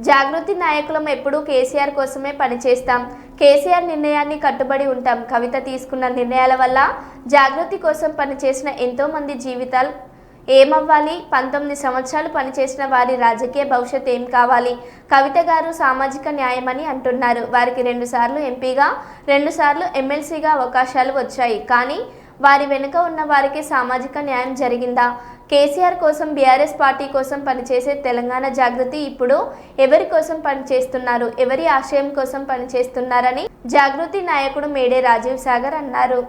జాగృతి నాయకులం ఎప్పుడూ కేసీఆర్ కోసమే పనిచేస్తాం. కేసీఆర్ నిర్ణయాన్ని కట్టుబడి ఉంటాం. కవిత తీసుకున్న నిర్ణయాల వల్ల జాగృతి కోసం పనిచేసిన ఎంతో మంది జీవితాలు ఏమవ్వాలి? పంతొమ్మిది సంవత్సరాలు పనిచేసిన వారి రాజకీయ భవిష్యత్ ఏం కావాలి? కవిత గారు సామాజిక న్యాయమని అంటున్నారు. వారికి రెండుసార్లు ఎంపీగా రెండుసార్లు ఎమ్మెల్సీగా అవకాశాలు వచ్చాయి. కానీ వారి వెనుక ఉన్న వారికి సామాజిక న్యాయం జరిగిందా? కేసీఆర్ కోసం బీఆర్ఎస్ పార్టీ కోసం పనిచేసే తెలంగాణ జాగృతి ఇప్పుడు ఎవరి కోసం పనిచేస్తున్నారు ఎవరి ఆశయం కోసం పనిచేస్తున్నారని జాగృతి నాయకుడు మేడే రాజీవ్ సాగర్ అన్నారు.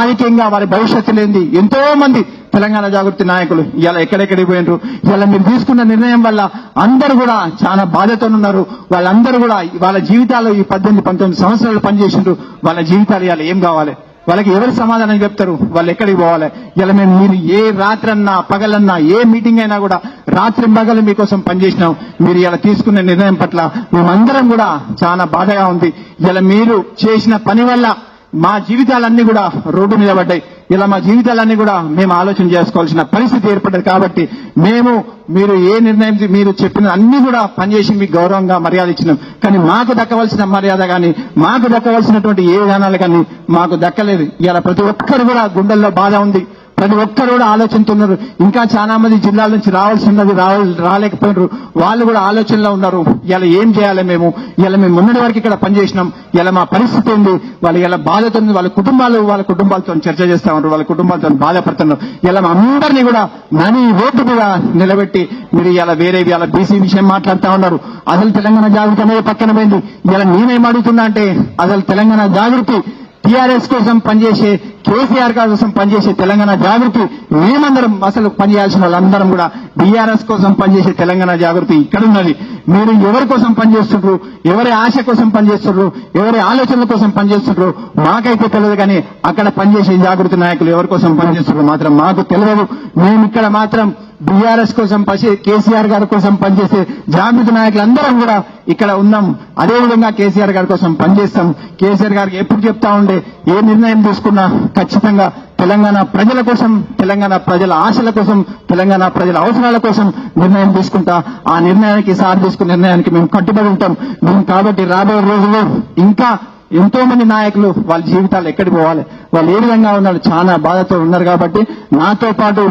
రాజకీయంగా వారి భవిష్యత్తు లేని ఎంతో మంది తెలంగాణ జాగృతి నాయకులు ఇలా ఎక్కడెక్కడికి పోయినారు? ఇలా మీరు తీసుకున్న నిర్ణయం వల్ల అందరూ కూడా చాలా బాధతో ఉన్నారు వాళ్ళందరూ కూడా వాళ్ళ జీవితాలు ఈ పద్దెనిమిది పంతొమ్మిది సంవత్సరాలు పనిచేసిండ్రు. వాళ్ళ జీవితాలు ఇలా ఏం కావాలి? వాళ్ళకి ఎవరు సమాధానం చెప్తారు? వాళ్ళు ఎక్కడికి పోవాలి? ఇలా మేము మీరు ఏ రాత్రన్నా పగలన్నా ఏ మీటింగ్ అయినా కూడా రాత్రి పగలు మీకోసం పనిచేసినాం. మీరు ఇలా తీసుకున్న నిర్ణయం పట్ల మేమందరం కూడా చాలా బాధగా ఉంది. ఇలా మీరు చేసిన పని వల్ల మా జీవితాలన్నీ కూడా రోడ్డు మీద పడ్డాయి. ఇలా మా జీవితాలన్నీ కూడా మేము ఆలోచన చేసుకోవాల్సిన పరిస్థితి ఏర్పడ్డది కాబట్టి మేము మీరు ఏ నిర్ణయం మీరు చెప్పిన అన్ని కూడా పనిచేసి మీకు గౌరవంగా మర్యాద ఇచ్చినాం. కానీ మాకు దక్కవలసిన మర్యాద కానీ మాకు దక్కవలసినటువంటి ఏ విధానాలు కానీ మాకు దక్కలేదు. ఇలా ప్రతి ఒక్కరు కూడా గుండెల్లో బాధ ఉంది. ప్రతి ఒక్కరు కూడా ఆలోచనతున్నారు ఇంకా చాలా మంది జిల్లాల నుంచి రావాల్సి ఉన్నది రాలేకపోయినారు. వాళ్ళు కూడా ఆలోచనలో ఉన్నారు. ఇలా ఏం చేయాలి మేము? ఇలా మేము మొన్నటి వరకు ఇక్కడ పనిచేసినాం. ఇలా మా పరిస్థితి ఏంది? వాళ్ళు ఇలా బాధతో వాళ్ళ కుటుంబాలు వాళ్ళ కుటుంబాలతో చర్చ చేస్తా ఉన్నారు. వాళ్ళ కుటుంబాలతో బాధపడుతున్నారు. ఇలా మా అందరినీ కూడా మనీ ఓటు కూడా నిలబెట్టి మీరు ఇలా వేరే ఇలా బీసీ విషయం మాట్లాడుతా ఉన్నారు. అసలు తెలంగాణ జాగృతి అనేది పక్కన పోయింది. ఇలా నేనేం అడుగుతున్నా అంటే అసలు తెలంగాణ జాగృతి టీఆర్ఎస్ కోసం పనిచేసే కేసీఆర్ కోసం పనిచేసే తెలంగాణ జాగృతి మేమందరం అసలు పనిచేయాల్సిన వాళ్ళందరం కూడా బీఆర్ఎస్ కోసం పనిచేసే తెలంగాణ జాగృతి ఇక్కడ ఉన్నది. మీరు ఎవరి కోసం పనిచేస్తుండ్రు ఎవరి ఆశ కోసం పనిచేస్తుండ్రు ఎవరి ఆలోచనల కోసం పనిచేస్తుండ్రు మాకైతే తెలియదు కానీ అక్కడ పనిచేసే జాగృతి నాయకులు ఎవరి కోసం పనిచేస్తుండ్రు మాత్రం మాకు తెలియదు. మేము ఇక్కడ మాత్రం బీఆర్ఎస్ కోసం పసి కేసీఆర్ గారి కోసం పనిచేసే జాగృతి నాయకులందరం కూడా ఇక్కడ ఉన్నాం. అదేవిధంగా కేసీఆర్ గారి కోసం పనిచేస్తాం కేసీఆర్ గారికి ఎప్పుడు చెప్తా ఉండే ఏ నిర్ణయం తీసుకున్నా ఖచ్చితంగా తెలంగాణ ప్రజల కోసం తెలంగాణ ప్రజల ఆశల కోసం తెలంగాణ ప్రజల అవసరాల కోసం నిర్ణయం తీసుకుంటా. ఆ నిర్ణయానికి సార్ తీసుకున్న నిర్ణయానికి మేము కట్టుబడి ఉంటాం. మేము కాబట్టి రాబోయే రోజుల్లో ఇంకా ఎంతో మంది నాయకులు వాళ్ళ జీవితాలు ఎక్కడికి పోవాలి? వాళ్ళు ఏ విధంగా ఉన్నారు? చాలా బాధతో ఉన్నారు కాబట్టి నాతో పాటు